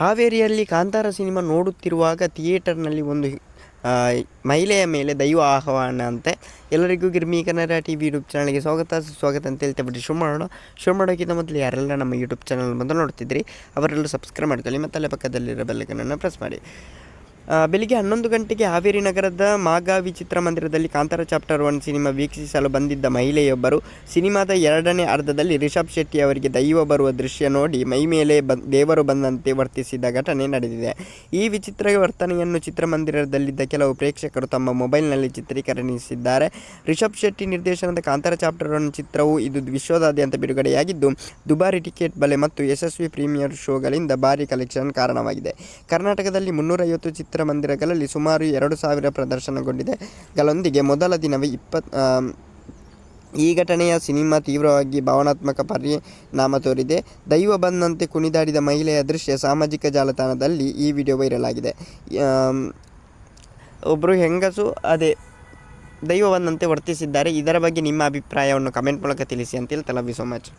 ಹಾವೇರಿಯಲ್ಲಿ ಕಾಂತಾರ ಸಿನಿಮಾ ನೋಡುತ್ತಿರುವಾಗ ಥಿಯೇಟರ್ನಲ್ಲಿ ಒಂದು ಮಹಿಳೆಯ ಮೇಲೆ ದೈವ ಆಹ್ವಾನ ಅಂತೆ. ಎಲ್ಲರಿಗೂ Girmi Kannada T V YouTube ಚಾನಲ್ಗೆ ಸ್ವಾಗತ. ಸ್ವಾಗತ ಅಂತ ಹೇಳ್ತಾ ಬಿಟ್ಟು ಶುರು ಮಾಡೋಣ. ಶುರು ಮಾಡೋಕ್ಕಿಂತ ಮೊದಲು ಯಾರೆಲ್ಲ ನಮ್ಮ ಯೂಟ್ಯೂಬ್ ಚಾನಲ್ ಬಂದು ನೋಡ್ತಿದ್ರಿ ಅವರೆಲ್ಲರೂ ಸಬ್ಸ್ಕ್ರೈಬ್ ಮಾಡ್ಕೊಳ್ಳಿ ಮತ್ತು ಅಲ್ಲೇ ಪಕ್ಕದಲ್ಲಿರೋ ಬೆಲ್ಲಕನನ್ನು ಪ್ರೆಸ್ ಮಾಡಿ. ಬೆಳಿಗ್ಗೆ ಹನ್ನೊಂದು ಗಂಟೆಗೆ ಹಾವೇರಿ ನಗರದ ಮಾಗಾವಿ ಚಿತ್ರಮಂದಿರದಲ್ಲಿ ಕಾಂತಾರ ಚಾಪ್ಟರ್ ಒನ್ ಸಿನಿಮಾ ವೀಕ್ಷಿಸಲು ಬಂದಿದ್ದ ಮಹಿಳೆಯೊಬ್ಬರು ಸಿನಿಮಾದ ಎರಡನೇ ಅರ್ಧದಲ್ಲಿ ರಿಷಬ್ ಶೆಟ್ಟಿ ಅವರಿಗೆ ದೈವ ಬರುವ ದೃಶ್ಯ ನೋಡಿ ಮೈ ಮೇಲೆ ದೇವರು ಬಂದಂತೆ ವರ್ತಿಸಿದ ಘಟನೆ ನಡೆದಿದೆ. ಈ ವಿಚಿತ್ರ ವರ್ತನೆಯನ್ನು ಚಿತ್ರಮಂದಿರದಲ್ಲಿದ್ದ ಕೆಲವು ಪ್ರೇಕ್ಷಕರು ತಮ್ಮ ಮೊಬೈಲ್ನಲ್ಲಿ ಚಿತ್ರೀಕರಣಿಸಿದ್ದಾರೆ ರಿಷಬ್ ಶೆಟ್ಟಿ ನಿರ್ದೇಶನದ ಕಾಂತಾರ ಚಾಪ್ಟರ್ ಒನ್ ಚಿತ್ರವು ಇದು ವಿಶ್ವದಾದ್ಯಂತ ಬಿಡುಗಡೆಯಾಗಿದ್ದು, ದುಬಾರಿ ಟಿಕೆಟ್ ಬೆಲೆ ಮತ್ತು ಯಶಸ್ವಿ ಪ್ರೀಮಿಯರ್ ಶೋಗಳಿಂದ ಭಾರಿ ಕಲೆಕ್ಷನ್ ಕಾರಣವಾಗಿದೆ. ಕರ್ನಾಟಕದಲ್ಲಿ ಮುನ್ನೂರೈವತ್ತು ಚಿತ್ರಮಂದಿರಗಳಲ್ಲಿ ಸುಮಾರು ಎರಡು ಸಾವಿರ ಪ್ರದರ್ಶನಗೊಂಡಿದೆ. ಗಳೊಂದಿಗೆ ಮೊದಲ ದಿನವೇ ಇಪ್ಪತ್ ಈ ಘಟನೆಯ ಸಿನಿಮಾ ತೀವ್ರವಾಗಿ ಭಾವನಾತ್ಮಕ ಪರಿಣಾಮ ತೋರಿದೆ. ದೈವ ಬಂದಂತೆ ಕುಣಿದಾಡಿದ ಮಹಿಳೆಯ ದೃಶ್ಯ ಸಾಮಾಜಿಕ ಜಾಲತಾಣದಲ್ಲಿ ಈ ವಿಡಿಯೋ ವೈರಲ್ ಆಗಿದೆ ಒಬ್ಬರು ಹೆಂಗಸು, ಅದೇ, ದೈವ ಬಂದಂತೆ ವರ್ತಿಸಿದ್ದಾರೆ. ಇದರ ಬಗ್ಗೆ ನಿಮ್ಮ ಅಭಿಪ್ರಾಯವನ್ನು ಕಮೆಂಟ್ ಮೂಲಕ ತಿಳಿಸಿ ಅಂತ ಹೇಳ್ತಾ ಲವ್ ಯು ಸೊ ಮಚ್